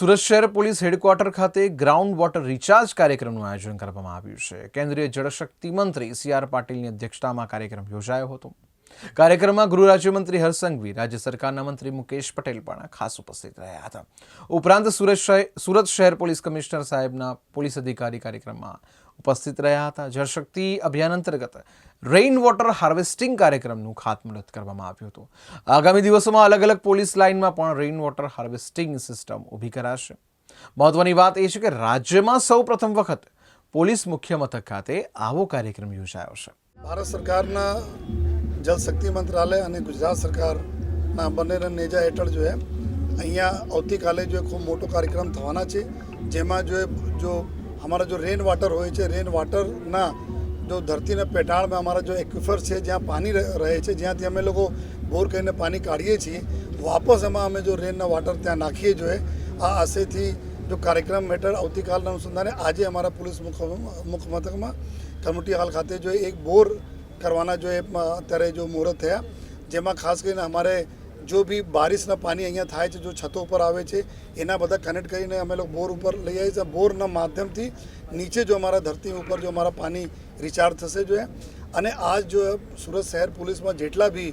સુરત શહેર police headquarter ખાતે ground water recharge કાર્યક્રમનું આયોજન કરવામાં આવ્યું છે. કેન્દ્રીય જળશક્તિ મંત્રી સી આર પાટીલની અધ્યક્ષતામાં કાર્યક્રમ યોજાયો હતો. કાર્યક્રમમાં ગૃહ રાજ્યમંત્રી હર્ષ સંઘવી, રાજ્ય સરકારના મંત્રી મુકેશ પટેલ પણ ખાસ ઉપસ્થિત રહ્યા હતા. ઉપરાંત સુરત શહેર પોલીસ કમિશનર સાહેબના પોલીસ અધિકારી કાર્યક્રમમાં ઉપસ્થિત રહ્યા હતા. જળશક્તિ અભિયાન અંતર્ગત રેઇન વોટર હાર્વેસ્ટિંગ કાર્યક્રમનું ખાતમુહૂર્ત કરવામાં આવ્યું હતું. આગામી દિવસોમાં અલગ અલગ પોલીસ લાઇનમાં પણ રેઇન વોટર હાર્વેસ્ટિંગ સિસ્ટમ ઊભી કરાશે. મહત્વની વાત એ છે કે રાજ્યમાં સૌ પ્રથમ વખત પોલીસ મુખ્ય મથક ખાતે આવો કાર્યક્રમ યોજાયો છે. ભારત સરકારના જલ શક્તિ મંત્રાલય અને ગુજરાત સરકારના બંનેના નેજા હેઠળ જો અહીંયા આવતીકાલે જો ખૂબ મોટો કાર્યક્રમ થવાના છે. જેમાં જો જો અમારા જો રેન વોટર હોય છે રેન વોટરના જો ધરતીના પેટાળમાં અમારા જો એક્વિફર છે, જ્યાં પાણી રહે છે, જ્યાંથી અમે લોકો બોર કરીને પાણી કાઢીએ છીએ, વાપસ એમાં અમે જો રેનના વોટર ત્યાં નાખીએ જોઈએ આ આશયથી જો કાર્યક્રમ હેઠળ આવતીકાલના અનુસંધાને આજે અમારા પોલીસ મુખ મુખ્ય મથકમાં કમિટી હાલ ખાતે જો એક બોર કરવાના જો એ અત્યારે જો મુહૂર્ત થયા. જેમાં ખાસ કરીને અમારે જો બી બારિશના પાણી અહીંયા થાય છે, જો છતો ઉપર આવે છે, એના બધા કનેક્ટ કરીને અમે લોકો બોર ઉપર લઈ આવીએ છીએ. બોરના માધ્યમથી નીચે જો અમારા ધરતી ઉપર જો અમારા પાણી રિચાર્જ થશે જો અને આજ જો સુરત શહેર પોલીસમાં જેટલા બી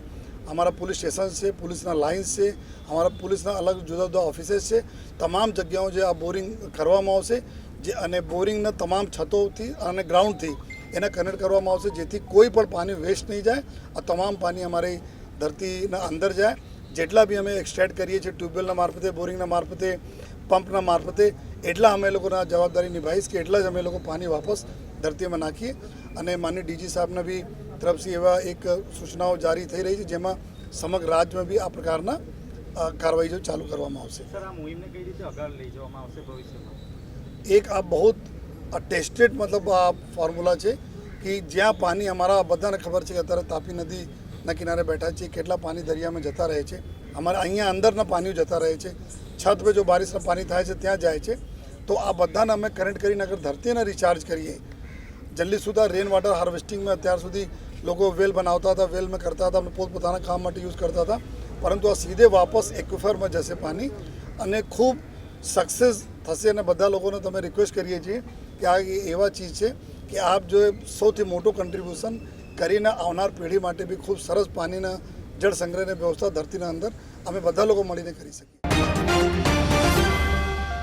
અમારા પોલીસ સ્ટેશન છે, પોલીસના લાઇન્સ છે, અમારા પોલીસના અલગ જુદા જુદા ઓફિસેસ છે, તમામ જગ્યાઓ જે આ બોરિંગ કરવામાં આવશે, જે અને બોરિંગના તમામ છતોથી અને ગ્રાઉન્ડથી એને કનેક્ટ કરવામાં આવશે જેથી કોઈ પણ પાણી વેસ્ટ નહીં જાય. આ તમામ પાણી અમારી ધરતીના અંદર જાય. જેટલા બી અમે એક્સટ્રેક્ટ કરીએ છીએ ટ્યુબવેલના મારફતે બોરિંગના મારફતે પંપના મારફતે એટલા અમે લોકોના જવાબદારી નિભાવીશ કે એટલા જ અમે લોકો પાણી વાપસ ધરતીમાં નાખીએ. અને માન્ય ડીજી સાહેબના બી તરફથી એવા એક સૂચનાઓ જારી થઈ રહી છે જેમાં સમગ્ર રાજ્યમાં બી આ પ્રકારના કાર્યવાહીઓ કાર્યવાહી ચાલુ કરવામાં આવશે. એક આ મુહિમને આ ટેસ્ટેડ મતલબ આ ફોર્મ્યુલા છે કે જ્યાં પાણી અમારા બધાને ખબર છે કે અત્યારે તાપી નદીના કિનારે બેઠા છીએ કેટલા પાણી દરિયામાં જતા રહે છે, અમારા અહીંયા અંદરના પાણીઓ જતા રહે છે, છત પર જો બારિશના પાણી થાય છે, ત્યાં જાય છે. તો આ બધાને અમે કરંટ કરીને અગર ધરતીને રિચાર્જ કરીએ, જલ્દી સુધા રેન વોટર હાર્વેસ્ટિંગમાં અત્યાર સુધી લોકો વેલ બનાવતા હતા વેલમાં કરતા હતા પોતપોતાના કામ માટે યુઝ કરતા હતા. પરંતુ આ સીધે વાપસ એક્વિફરમાં જશે પાણી અને ખૂબ સક્સેસ થશે અને બધા લોકોને તમે રિક્વેસ્ટ કરીએ છીએ કે આ એવા ચીજ છે કે આપ જો સૌથી મોટું કન્ટ્રીબ્યુશન કરીને આવનાર પેઢી માટે બી ખૂબ સરસ પાણીના જળ સંગ્રહની વ્યવસ્થા ધરતીના અંદર અમે બધા લોકો મળીને કરી શકીએ.